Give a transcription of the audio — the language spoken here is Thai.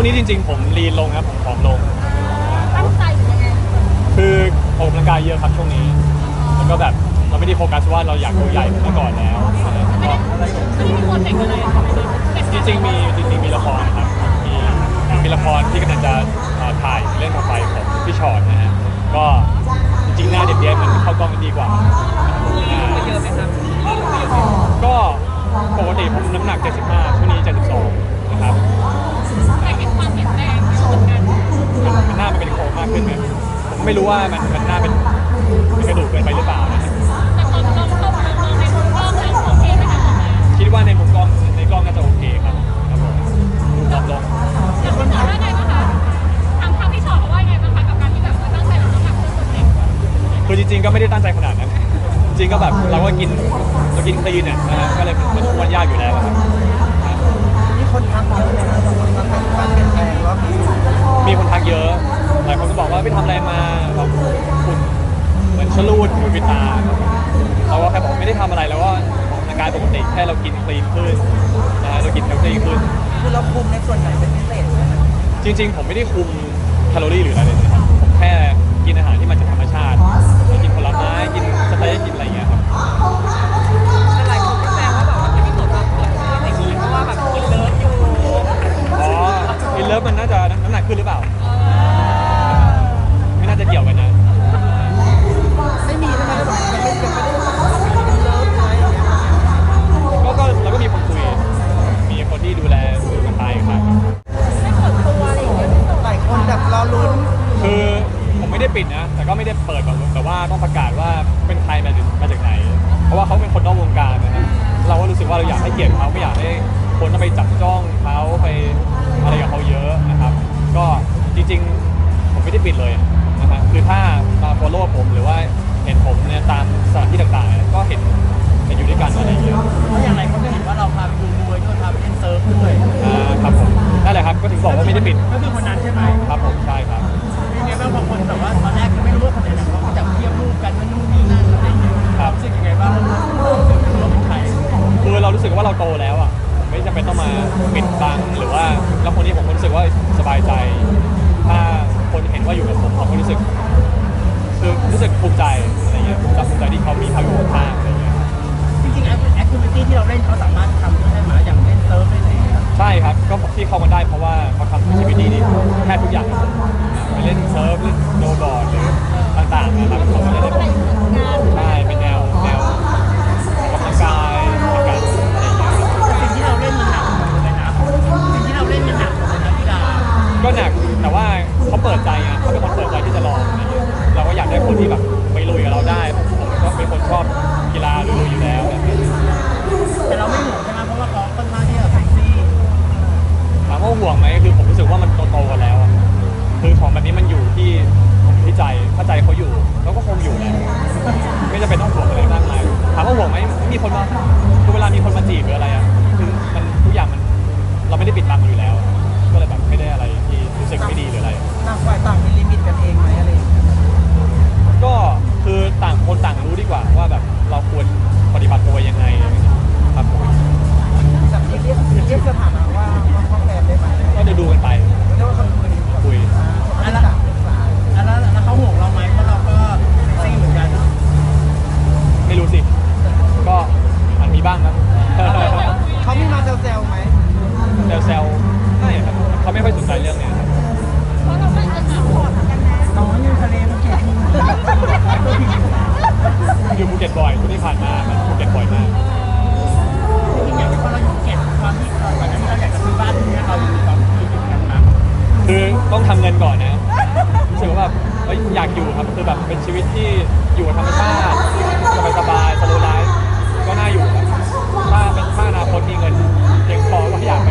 วงนี้จริง ๆ ผมลีนลงครับผมผอมลง ตั้งใจหรือยังไงคือออกกำลังกายเยอะครับช่วงนี้แล้วก็แบบเราไม่ได้โฟกัสว่าเราอยากดูใหญ่เหมือนเมื่อก่อนแล้วก็ไม่ได้มีโปรเจกต์อะไรจริงๆมีจริงๆมีละครนะครับมีมีละครที่กำลังจะเอ่อถ่ายเรื่องต่อไปของพี่ชอตนะฮะก็จริงๆหน้าเด็กๆมันเข้ากล้องมันดีกว่าอ่า เยอะไหมครั ขึ้นไหมผมไม่รู้ว่ามันมันหน้าเป็นเป็นกระดูกเกินไปหรือเปล่านะแต่ตอนเราเข้ามาในมุมกล้องแล้วโอเคไหมคะคิดว่าในมุมกล้องในกล้องน่าจะโอเคครับครับผมดูผอมลงแต่คนบอกว่าไงบ้างคะทางทางพี่ชอตเขาว่าไงบ้างคะกับการที่แบบตั้งใจลดน้ำหนักเพื่อโปรเจกคือจริงๆก็ไม่ได้ตั้งใจขนาดนั้น จริงก็แบบเราก็กินเรากินคลีนเนี่ยนะฮะก็เลยมันมันยากอยู่แล้วครับ มีคนทักเยอะเลยนะ ไม่ได้ทำอะไรแล้วก็ออกกำลังกายปกติแค่เรากินคลีนขึ้นนะฮะเรากินเฮลตี้ขึ้น คือเราคุมในส่วนไหนเป็นพิเศษไหม จริงๆ ผมไม่ได้คุมแคลอรี่หรืออะไรเลย ปิดนะ แต่ก็ไม่ได้เปิดแบบแต่ว่าต้องประกาศว่าเป็นใครมาจากมาจากไหน เพราะว่าเขาเป็นคนนอกวงการนะครับเราก็รู้สึกว่าเราอยากให้เกียรติเขาไม่อยากให้คนต้องไปจับจ้องเขาไปอะไรกับเขาเยอะนะครับ ก็จริงๆ ผมไม่ได้ปิดเลยนะครับคือถ้ามา follow ผมหรือว่าเห็นผมเนี่ยตามสถานที่ต่างๆ ก็เห็นเห็นอยู่ด้วยกันอะไรอย่างเงี้ยเพราะอย่างไรเขาจะเห็นว่าเราพาไปดูมวยด้วยพาไปเล่นเซิร์ฟด้วยอ่าครับผมนั่นแหละครับก็ถึงบอกว่าไม่ได้ปิดก็คือคนนั้น ว่าเราโตแล้วอะไม่จำเป็นต้องมาปิดบังหรือว่าแล้วคนนี้ผมก็รู้สึกว่าสบายใจ ถ้าคนเห็นว่าอยู่กับผมผมก็รู้สึกคือรู้สึกภูมิใจอะไรเงี้ยภูมิใจภูมิใจที่เขามีเขาอยู่ข้างๆอะไรเงี้ยจริงๆแอคทิวิตี้ที่เราเล่นเขาสามารถทำได้ไหมอย่างเล่นเซิร์ฟเล่นอะไรอย่างเงี้ยใช่ครับก็ที่เข้ามาได้เพราะว่าเขาทำชีวิตนี้แค่ทุกอย่างให้ผมไปเล่นเซิร์ฟเล่นสโนว์บอร์ด ของแบบนี้มันอยู่ที่ที่ใจถ้าใจเขาอยู่เราก็คงอยู่แหละไม่จำเป็นต้องห่วงอะไรมากมายถามว่าห่วงไหมมีคนมาคือเวลามีคนมา อยู่ภูเก็ตบ่อยช่วงที่ผ่านมามันภูเก็ตบ่อยมากจริงๆอย่างที่ว่าเราอยู่ภูเก็ตความที่ตอนนั้นเราอยากจะซื้อบ้านที่นี่เรามีความคิดเหมือนกันนะคือต้องทำเงินก่อนนะรู้สึกว่าแบบเอ้ยอยากอยู่ครับคือแบบเป็นชีวิตที่อยู่กับธรรมชาติสบายสบายสโลไลฟ์ก็น่าอยู่ครับถ้าเป็นถ้าอนาคตมีเงินเพียงพอก็อยากไป